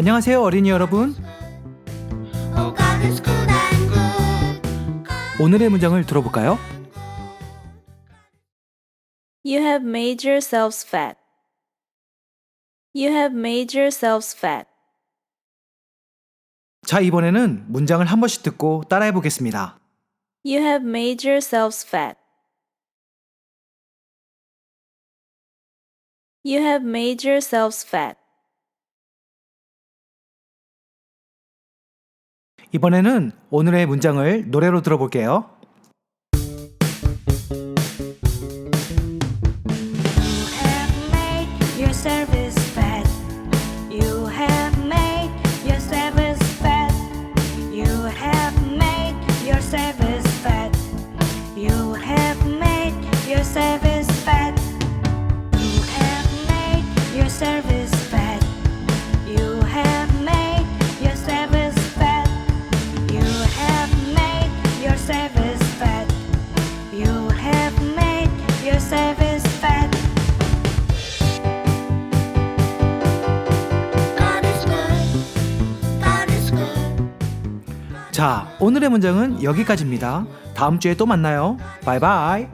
안녕하세요, 어린이 여러분. Oh. 오늘의 문장을 들어볼까요? You have made yourselves fat. You have made yourselves fat. 자, 이번에는 문장을 한 번씩 듣고 따라해 보겠습니다. You have made yourselves fat. You have made yourselves fat. 이번에는 오늘의 문장을 노래로 들어볼게요. 자, 오늘의 문장은 여기까지입니다. 다음 주에 또 만나요. 바이바이.